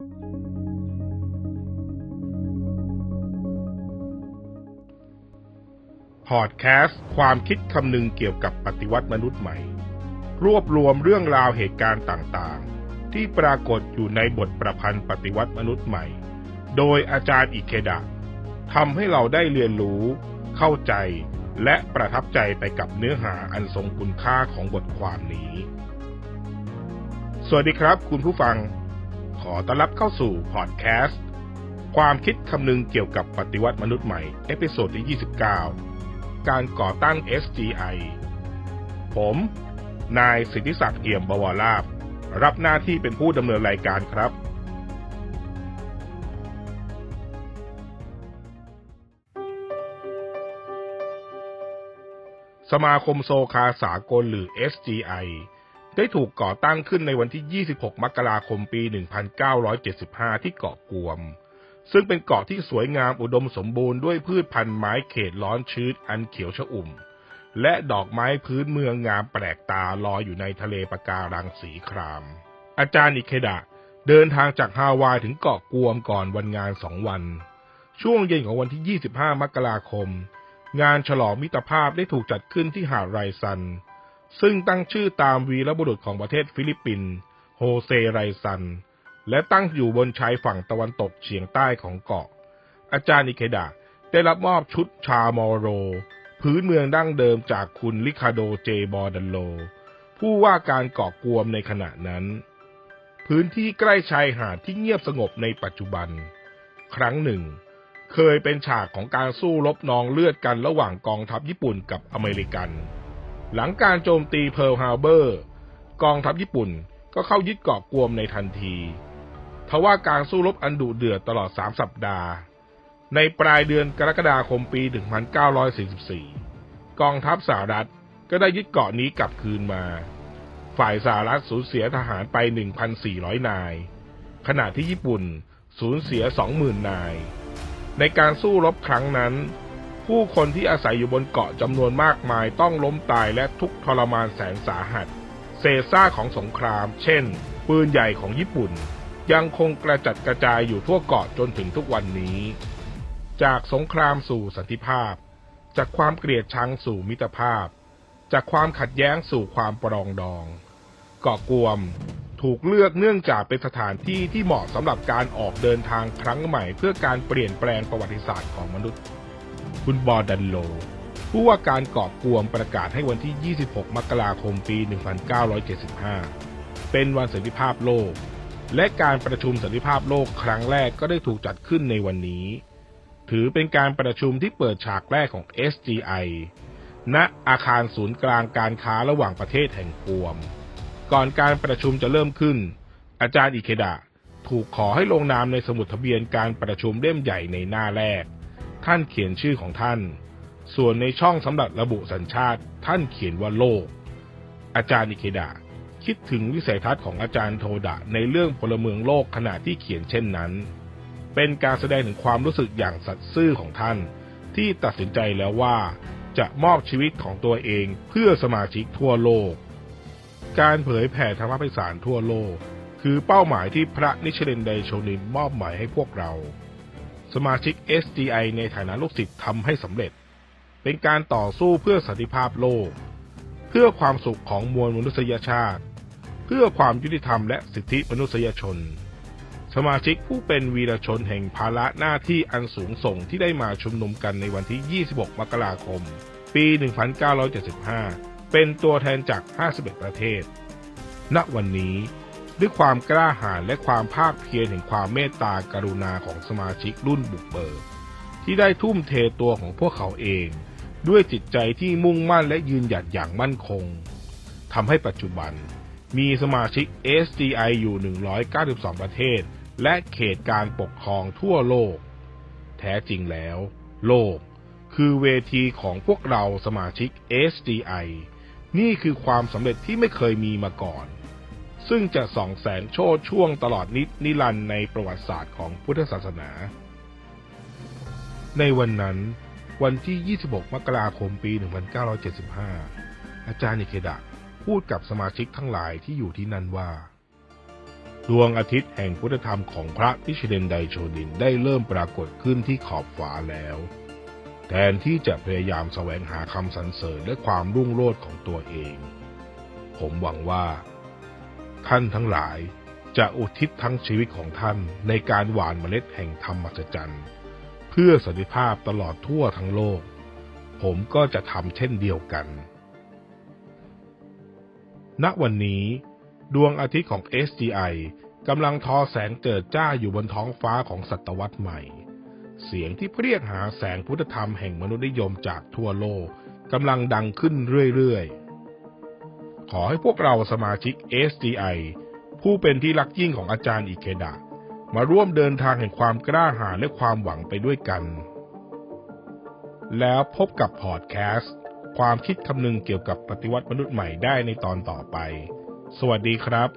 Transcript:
พอดแคสต์ความคิดคำนึงเกี่ยวกับปฏิวัติมนุษย์ใหม่ รวบรวมเรื่องราวเหตุการณ์ต่างๆ ที่ปรากฏอยู่ในบทประพันธ์ปฏิวัติมนุษย์ใหม่ โดยอาจารย์อิเคดะทำให้เราได้เรียนรู้ เข้าใจ และประทับใจไปกับเนื้อหาอันทรงคุณค่าของบทความนี้ สวัสดีครับคุณผู้ฟัง ขอต้อนรับเข้าสู่พอดแคสต์ความคิดคำนึงเกี่ยวกับปฏิวัติมนุษย์ใหม่ เอพิโซดที่ 29 การก่อตั้ง SGI ผม นายสิทธิศักดิ์เอี่ยมบวรลาบ รับหน้าที่เป็นผู้ดำเนินรายการครับ สมาคมโซคาสากลหรือ SGI ได้ถูกก่อตั้งขึ้นในวันที่ 26 มกราคมปี 1975 ที่เกาะกวม ซึ่งเป็นเกาะที่สวยงามอุดมสมบูรณ์ด้วยพืชพันธุ์ไม้เขตร้อนชื้นอันเขียวชอุ่ม และดอกไม้พื้นเมืองงามแปลกตาลอยอยู่ในทะเลปะการังสีคราม อาจารย์อิเคดะเดินทางจากฮาวายถึงเกาะกวมก่อนวันงานสองวัน ช่วงเย็นของวันที่ 25 มกราคม งานฉลองมิตรภาพได้ถูกจัดขึ้นที่หาดไรซัน ซึ่งตั้งชื่อตามวีรบุรุษของประเทศฟิลิปปินส์โฮเซไรซัน และตั้งอยู่บนชายฝั่งตะวันตกเฉียงใต้ของเกาะ อาจารย์อิเคดะได้รับมอบชุดชามอโร พื้นเมืองดั้งเดิมจากคุณลิคาโดเจบอดันโล ผู้ว่าการเกาะกวมในขณะนั้น พื้นที่ใกล้ชายหาดที่เงียบสงบในปัจจุบัน ครั้งหนึ่ง เคยเป็นฉากของการสู้รบนองเลือดกันระหว่างกองทัพญี่ปุ่นกับอเมริกัน หลังการโจมตีเพิร์ลฮาร์เบอร์ กองทัพญี่ปุ่นก็เข้ายึดเกาะกวมในทันทีทว่าการสู้รบอันดุเดือดตลอด 3 สัปดาห์ ในปลายเดือนกรกฎาคมปี 1944 กองทัพสหรัฐก็ได้ยึดเกาะนี้กลับคืนมา ฝ่ายสหรัฐสูญเสียทหารไป 1,400 นาย ขณะที่ญี่ปุ่นสูญเสีย 20,000 นาย ในการสู้รบครั้งนั้น ผู้คนที่อาศัยอยู่บนเกาะจำนวนมากมายต้องล้มตายและทุกทรมานแสนสาหัส เศษซากของสงคราม เช่น ปืนใหญ่ของญี่ปุ่น ยังคงกระจัดกระจายอยู่ทั่วเกาะจนถึงทุกวันนี้ จากสงครามสู่สันติภาพ จากความเกลียดชังสู่มิตรภาพ จากความขัดแย้งสู่ความปรองดอง เกาะกวมถูกเลือกเนื่องจากเป็นสถานที่ที่เหมาะสำหรับการออกเดินทางครั้งใหม่ เพื่อการเปลี่ยนแปลงประวัติศาสตร์ของมนุษย์ คุณบอดันโล ผู้ว่าการเกาะกวมประกาศให้วันที่ 26 มกราคมปี 1975 เป็นวันสันติภาพโลก และการประชุมสันติภาพโลกครั้งแรกก็ได้ถูกจัดขึ้นในวันนี้ ถือเป็นการประชุมที่เปิดฉากแรกของ SGI ณอาคารศูนย์กลางการค้าระหว่างประเทศแห่งกวม ก่อนการประชุมจะเริ่มขึ้น อาจารย์อิเคดะถูกขอให้ลงนามในสมุดทะเบียนการประชุมเล่มใหญ่ในหน้าแรก ท่านเขียนชื่อของท่าน ส่วนในช่องสำหรับระบุสัญชาติท่านเขียนว่าโลก อาจารย์อิเคดะคิดถึงวิสัยทัศน์ของอาจารย์โทดะในเรื่องพลเมืองโลกขณะที่เขียนเช่นนั้น เป็นการแสดงถึงความรู้สึกอย่างสัตย์ซื่อของท่าน ที่ตัดสินใจแล้วว่า จะมอบชีวิตของตัวเองเพื่อสมาชิกทั่วโลก การเผยแผ่ธรรมพิสารทั่วโลก คือเป้าหมายที่พระนิชเลนไดโชนินมอบหมายให้พวกเรา สมาชิก SGI ในฐานะลูกศิษย์ทำให้สำเร็จ เป็นการต่อสู้เพื่อสันติภาพโลก เพื่อความสุขของมวลมนุษยชาติ เพื่อความยุติธรรมและสิทธิมนุษยชน สมาชิกผู้เป็นวีรชนแห่งภาระหน้าที่อันสูงส่งที่ได้มาชุมนุมกันในวันที่ 26 มกราคม ปี 1975 เป็นตัวแทนจาก 51 ประเทศ ณ วันนี้ ด้วยความกล้าหาญและความภาคเพียรแห่งความเมตตากรุณาของสมาชิกรุ่นบุกเบิกที่ได้ทุ่มเทตัวของพวกเขาเอง ด้วยจิตใจที่มุ่งมั่นและยืนหยัดอย่างมั่นคงทำให้ปัจจุบันมีสมาชิก SGI อยู่ 192 ประเทศ และเขตการปกครองทั่วโลก แท้จริงแล้ว โลก คือเวทีของพวกเราสมาชิก SGI นี่คือความสำเร็จที่ไม่เคยมีมาก่อน ซึ่งจะส่องแสงโชดช่วงตลอดนิดนิรันด์ในประวัติศาสตร์ของพุทธศาสนา ในวันนั้น วันที่ 26 มกราคมปี 1975 อาจารย์นิเคดะพูดกับสมาชิกทั้งหลายที่อยู่ที่นั่นว่า ดวงอาทิตย์แห่งพุทธธรรมของพระทิชเดนไดโชดินได้เริ่มปรากฏขึ้นที่ขอบฟ้าแล้ว แทนที่จะพยายามแสวงหาคำสรรเสริญและความรุ่งโรจน์ของตัวเอง ผมหวังว่า ท่านทั้งหลายจะอุทิศทั้งชีวิตของท่านในการหว่านเมล็ดแห่งธรรมอัศจรรย์ เพื่อสันติภาพตลอดทั่วทั้งโลก ผมก็จะทำเช่นเดียวกัน ณวันนี้ดวงอาทิตย์ของ SGI กำลังทอแสงเจิดจ้าอยู่บนท้องฟ้าของศตวรรษใหม่ เสียงที่เรียกหาแสงพุทธธรรมแห่งมนุษยนิยมจากทั่วโลกกำลังดังขึ้นเรื่อยๆ ขอให้พวกเราสมาชิก SGI ผู้เป็นที่รักยิ่งของอาจารย์อิเคดะ มาร่วมเดินทางแห่งความกล้าหาญและความหวังไปด้วยกัน แล้วพบกับพอดแคสต์ความคิดคำนึงเกี่ยวกับปฏิวัติมนุษย์ใหม่ได้ในตอนต่อไป สวัสดีครับ